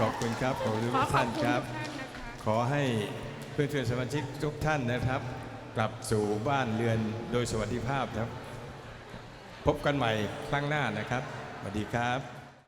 ขอบคุณครับขอบคุณทุกท่านครับ ขอให้เพื่อนเพื่อนสมาชิกทุกท่านนะครับ กลับสู่บ้านเรือนโดยสวัสดิภาพครับ พบกันใหม่ครั้งหน้านะครับสวัสดีครับ